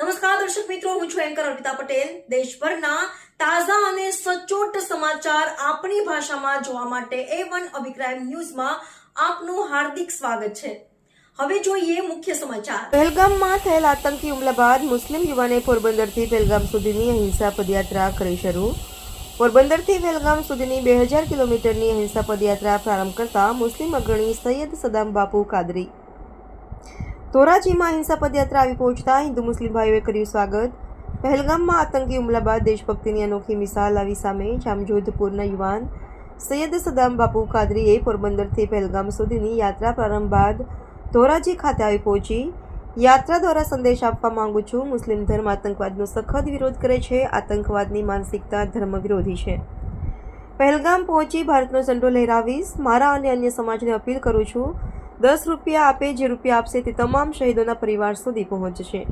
નમસ્કાર, દર્શક મિત્રો, હું છું એન્કર અર્પિતા પટેલ. દેશભરના તાજા અને સચોટ સમાચાર આપણી ભાષામાં જોવા માટે એ વન અભિક્રાઇમ ન્યૂઝમાં આપનું હાર્દિક સ્વાગત છે. હવે જોઈએ મુખ્ય સમાચાર. પહેલગામમાં થયેલ આતંકી હુમલા બાદ મુસ્લિમ યુવાને પોરબંદરથી પહેલગામ સુધીની અહિંસા પદયાત્રા કરી શરૂ. પોરબંદરથી પહેલગામ સુધીની બે હજાર કિલોમીટરની અહિંસા પદયાત્રા પ્રારંભ કરતા મુસ્લિમ અગ્રણી સૈયદ સદામ બાપુ કાદરી ધોરાજીમાં અહિંસા પદયાત્રા આવી પહોંચતા હિન્દુ મુસ્લિમ ભાઈઓએ કર્યું સ્વાગત. પહેલગામમાં આતંકી હુમલા બાદ દેશભક્તિની અનોખી મિસાલ આવી સામે જામજોધપુરના યુવાન સૈયદ સદામ બાપુ કાદરીએ પોરબંદરથી પહેલગામ સુધીની યાત્રા પ્રારંભ બાદ ધોરાજી ખાતે આવી પહોંચી. યાત્રા દ્વારા સંદેશ આપવા માંગુ છું, મુસ્લિમ ધર્મ આતંકવાદનો સખત વિરોધ કરે છે, આતંકવાદની માનસિકતા ધર્મ વિરોધી છે. પહેલગામ પહોંચી ભારતનો ઝંડો લહેરાવીશ. મારા અને અન્ય સમાજને અપીલ કરું છું દસ રૂપિયા આપે જે રૂપિયા આપશે તે તમામ શહીદોના પરિવાર સુધી પહોંચશે.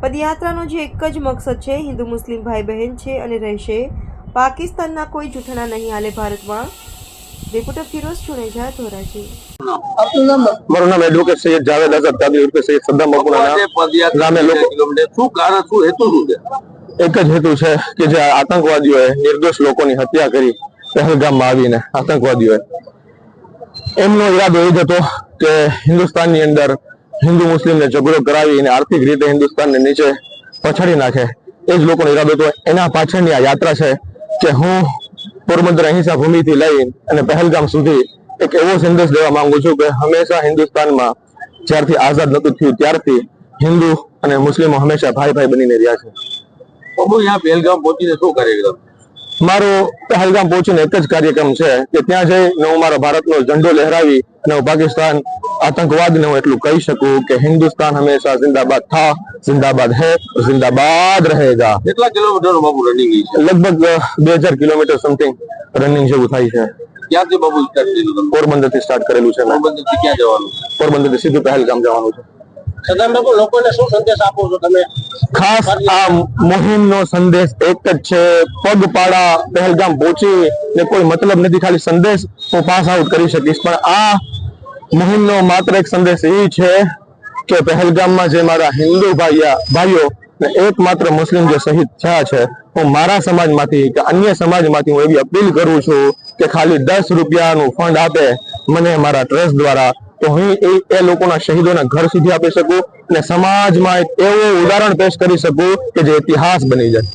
પદયાત્રાનો જે એક જ મકસદ છે હિન્દુ મુસ્લિમ ભાઈ બહેન છે અને રહેશે. પાકિસ્તાનના કોઈ જૂઠના નહીં હાલે ભારતમાં. રિપોર્ટર ફિરોઝ ચુનેજા ધોરાજી. મારું નામ એડવોકેટ સૈયદ જાવેદ અઝર તાબી ઉર્ફે સૈયદ સદ્દામ બાપુના આજે નામ પદયાત્રા ગામે લોકો- શું કારણ શું હેતુ શું છે? એક જ હેતુ છે કે જે આતંકવાદીઓએ નિર્દોષ લોકોની હત્યા કરી પહેલગામમાં આવીને આતંકવાદીઓએ. એમનો ઈરાદો એ જ હતો કે હિન્દુસ્તાનની અંદર હિન્દુ મુસ્લિમને ઝઘડો કરાવી અને આર્થિક રીતે હિન્દુસ્તાનને નીચે પછાડી નાખે એ જ લોકોનો ઈરાદો હતો. એના પાછળની આ યાત્રા છે કે હું પોરબંદર અહિંસા ભૂમિથી લઈ અને પહેલગામ સુધી એક એવો સંદેશ દેવા માંગુ છું કે હંમેશા હિન્દુસ્તાનમાં જ્યારથી આઝાદ નતું થયું ત્યારથી હિન્દુ અને મુસ્લિમો હંમેશા ભાઈ ભાઈ બનીને રહ્યા છે. પહેલગામ પહોંચીને શું કાર્યક્રમ મારો પહેલગામ પહોંચીને એક જ કાર્યક્રમ છે કે ત્યાં જઈને હું મારા ભારતનો ઝંડો લહેરાવી અને હું પાકિસ્તાન આતંકવાદને હું એટલું કહી શકું કે હિન્દુસ્તાન હંમેશા જિંદાબાદ થા જિંદાબાદ હે જિંદાબાદ રહેગા. કેટલા કિલોમીટર બાબુ રનિંગ લગભગ બે હજાર કિલોમીટર સમથિંગ રનિંગ જેવું થાય છે. ક્યાંથી બાબુ સ્ટાર્ટ કર્યું પોરબંદરથી સ્ટાર્ટ કરેલું છે પોરબંદરથી ક્યાં જવાનું? પોરબંદરથી સીધું પહેલગામ જવાનું છે. લોકોને શું સંદેશ આપો છો? તમે ખાસ આ મુહિમનો સંદેશ એક જ છે, પગપાળા, પહેલગામ પહોંચી ને કોઈ મતલબ નથી, ખાલી સંદેશ હું પાસ આઉટ કરી શકીશ. પણ આ મુહિમનો માત્ર એક સંદેશ એ છે કે પહેલગામમાં જે મારા હિન્દુ ભાઈઓ ને એકમાત્ર મુસ્લિમ જે શહીદ થયા છે, હું મારા સમાજમાંથી કે અન્ય સમાજમાંથી હું એવી અપીલ કરું છું કે ખાલી દસ રૂપિયાનું ફંડ આપે, મને મારા ટ્રસ્ટ દ્વારા તો હું એ એ લોકોના શહીદોના ઘર સુધી આપી શકું અને સમાજમાં એક એવું ઉદાહરણ પેશ કરી શકું કે જે ઇતિહાસ બની જાય.